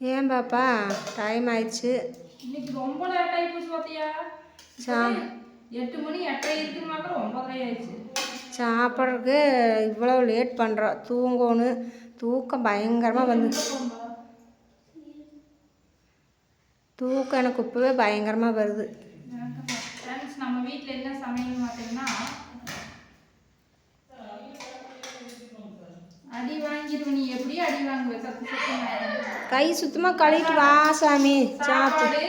ஏன் பாப்பா? டைம் ஆயிடுச்சு. இன்னைக்கு ரொம்ப லேட் ஆகி போச்சு பார்த்தியா சா எட்டு மணி எட்டரை இருக்குன்னு மாத்திரம் ஒன்பதரை ஆயிடுச்சு. சாப்பிட்றதுக்கு இவ்வளோ லேட் பண்ணுறோம் தூங்கணும் தூக்கம் பயங்கரமாக வந்து தூக்கம் எனக்கு இப்போவே பயங்கரமாக வருது. நம்ம வீட்டில் என்ன சமையல் பார்த்தீங்கன்னா அடி வாங்கிடுவ நீ எப்படியும் அடி வாங்குவ? சத்து சத்து கை சுத்தமாக கழுவிட்டு வா சாமி. சாப்பிடு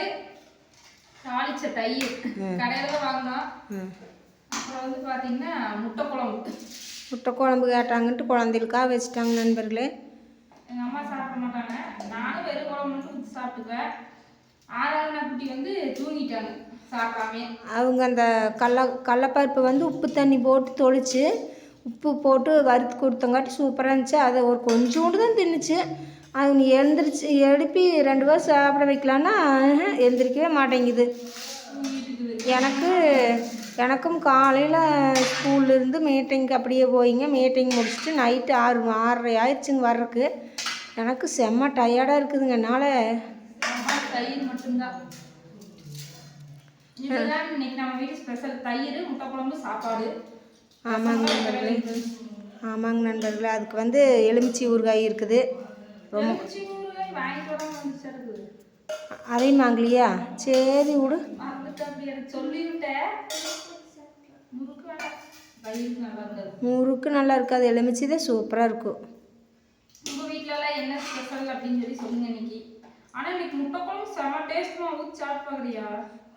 தாளிச்ச தயிர். கடையில வாங்கினோம். அப்புறம் வந்து முட்டை குழம்பு. முட்டை குழம்பு கேட்டாங்கன்ட்டு குழந்தைகளுக்காக வச்சுட்டாங்க நண்பர்களே. எங்கள் அம்மா சாப்பிட மாட்டாங்க. நானும் வெறும் குழம்பு மட்டும் ஊற்றி சாப்பிட்டுக்குவேன். ஆறாவது குட்டி வந்து தூங்கிட்டாங்க சாப்பிடாமே அவங்க அந்த கடல கடலப்பருப்பு வந்து உப்பு தண்ணி போட்டு தொளிச்சு உப்பு போட்டு வறுத்து கொடுத்தங்காட்டி சூப்பராக இருந்துச்சு. அதை ஒரு கொஞ்சோண்டு தான் தின்னுச்சு. அது நீ எழுந்திரிச்சு எழுப்பி ரெண்டு பேர் சாப்பிட வைக்கலான்னா எழுந்திரிக்கவே மாட்டேங்குது. எனக்கு எனக்கும் காலையில் ஸ்கூல்லேருந்து மீட்டிங்க்கு அப்படியே போயிங்க. மீட்டிங் முடிச்சுட்டு நைட்டு ஆறு ஆறரை ஆயிடுச்சுங்க வர்றதுக்கு. எனக்கு செம்ம டயர்டாக இருக்குதுங்க. என்னால் தயிர் மட்டும்தான். இதுதான் இன்னைக்கு நம்ம வீட்டு ஸ்பெஷல் தயிர் முட்டை குழம்பு சாப்பாடு. ஆமாங்க நண்பர்களே. ஆமாங்க நண்பர்களே. அதுக்கு வந்து எலுமிச்சை ஊறுகாய் இருக்குது. எனக்கு அதையும் வாங்கலையா? சரி விடு. முறுக்கு நல்லா இருக்காது. எலுமிச்சை தான் சூப்பராக இருக்கும். உங்க வீட்ல எல்லாம் என்ன ஸ்பெஷல் அப்படின்னு சொல்லி சொல்லுங்க இன்னைக்கு. இன்னைக்கு செம டேஸ்ட்மா ஊற்றி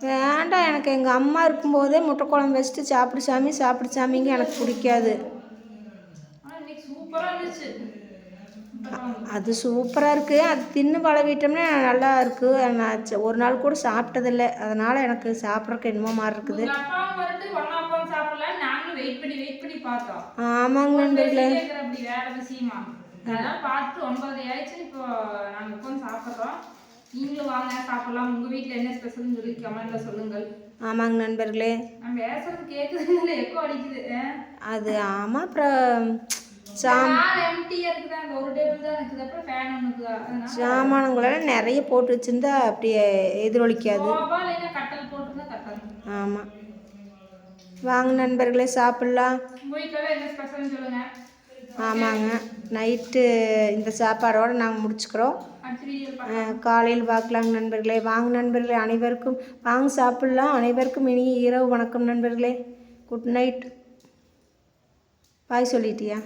வேண்டாம் எனக்கு எங்கள் அம்மா இருக்கும்போதே முட்டை குழம்பு வச்சுட்டு சாப்பிடு சாமி சாப்பிடு சாமிங்க எனக்கு பிடிக்காது. அது சூப்பராக இருக்குது அது தின்னு பழகிட்டோம்னா நல்லா இருக்குது நான் ஒரு நாள் கூட சாப்பிட்டதில்ல. அதனால் எனக்கு சாப்பிட்றதுக்கு என்னமோ மாதிரி இருக்குது. ஆமாங்க நண்பர்களே அதெல்லாம் பார்த்து ஒன்பதரை ஆயிடுச்சு. இப்போ நாங்கள் உட்காந்து சாப்பிட்றோம். நீங்களும் வாங்க சாப்பிடலாம். உங்க வீட்டில் என்ன ஸ்பெஷல்னு சொல்லி கமெண்ட்ல சொல்லுங்கள். ஆமாங்க நண்பர்களே. நான் பேசுறது கேட்குறதுனால எக்கோ அடிக்குது? அது ஆமாம் அப்புறம் சாமானங்களெல்லாம் நிறைய போட்டு வச்சுருந்தா அப்படியே எதிரொலிக்காது. ஆமாம் வாங்க நண்பர்களே சாப்பிட்லாம். ஆமாங்க. நைட்டு இந்த சாப்பாடோடு நாங்கள் முடிச்சுக்கிறோம். காலையில் பார்க்கலாங்க நண்பர்களே. வாங்க நண்பர்களே அனைவருக்கும் வாங்க சாப்பிட்லாம். அனைவருக்கும் இனி இரவு வணக்கம் நண்பர்களே. Good night. பாய் சொல்லிட்டியா?